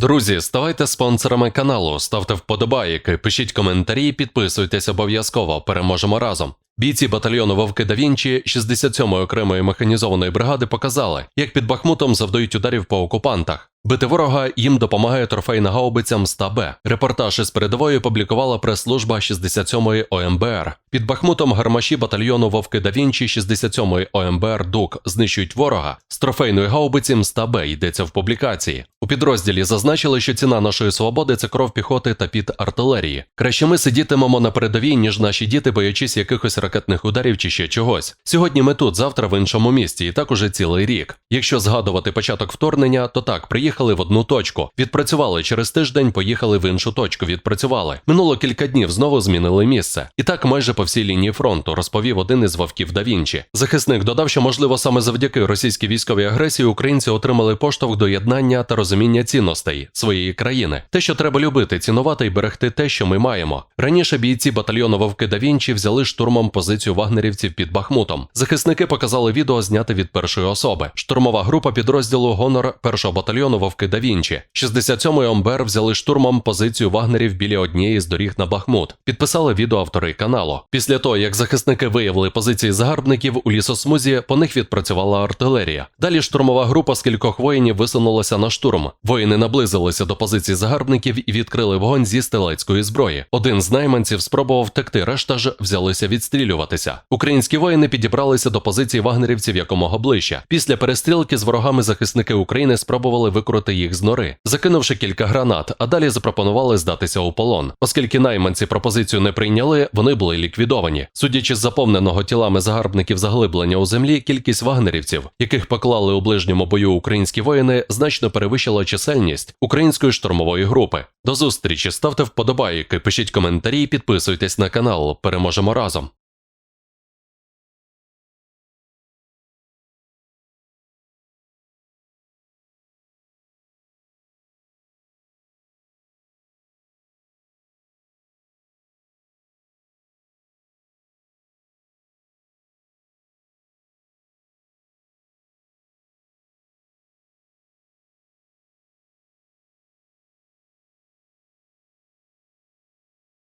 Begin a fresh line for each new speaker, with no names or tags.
Друзі, ставайте спонсорами каналу, ставте вподобайки, пишіть коментарі, підписуйтесь обов'язково. Переможемо разом. Бійці батальйону Вовки да Вінчі 67-ї окремої механізованої бригади показали, як під Бахмутом завдають ударів по окупантах. Бити ворога їм допомагає трофейна гаубиця Мста-Б. Репортаж із передової опублікувала прес-служба 67-ї ОМБР. Під Бахмутом гармаші батальйону Вовки да Вінчі 67-ї ОМБР ДУК знищують ворога. З трофейної гаубиці Мста-Б йдеться в публікації. У підрозділі зазначили, що ціна нашої свободи це кров піхоти та під артилерії. Краще ми сидітимемо на передовій, ніж наші діти, боячись якихось ракетних ударів чи ще чогось. Сьогодні ми тут, завтра в іншому місті, і так уже цілий рік. Якщо згадувати початок вторгнення, то так, приїхали в одну точку, відпрацювали через тиждень, поїхали в іншу точку, відпрацювали. Минуло кілька днів, знову змінили місце. І так майже по всій лінії фронту, розповів один із вовків да Вінчі. Захисник додав, що можливо саме завдяки російській військовій агресії українці отримали поштовх до єднання та розуміння цінностей своєї країни. Те, що треба любити, цінувати і берегти те, що ми маємо. Раніше бійці батальйону Вовки да Вінчі взяли штурмом позицію вагнерівців під Бахмутом. Захисники показали відео, зняте від першої особи. Штурмова група підрозділу Гонор першого батальйону Вовки да Вінчі. 67-й ОМБР взяли штурмом позицію вагнерів біля однієї з доріг на Бахмут. Підписали відео автори каналу. Після того, як захисники виявили позиції загарбників у лісосмузі, по них відпрацювала артилерія. Далі штурмова група з кількох воїнів висунулася на штурм. Воїни наблизилися до позицій загарбників і відкрили вогонь зі стрілецької зброї. Один з найманців спробував втекти, решта ж взялися відстрілюватися. Українські воїни підібралися до позиції вагнерівців якомога ближче. Після перестрілки з ворогами захисники України спробували викрути їх з нори, закинувши кілька гранат, а далі запропонували здатися у полон. Оскільки найманці пропозицію не прийняли, вони були ліквідовані. Судячи з заповненого тілами загарбників заглиблення у землі, кількість вагнерівців, яких поклали у ближньому бою українські воїни, значно перевищила чисельність української штурмової групи. До зустрічі ставте вподобайки, пишіть коментарі, підписуйтесь на канал. Переможемо разом.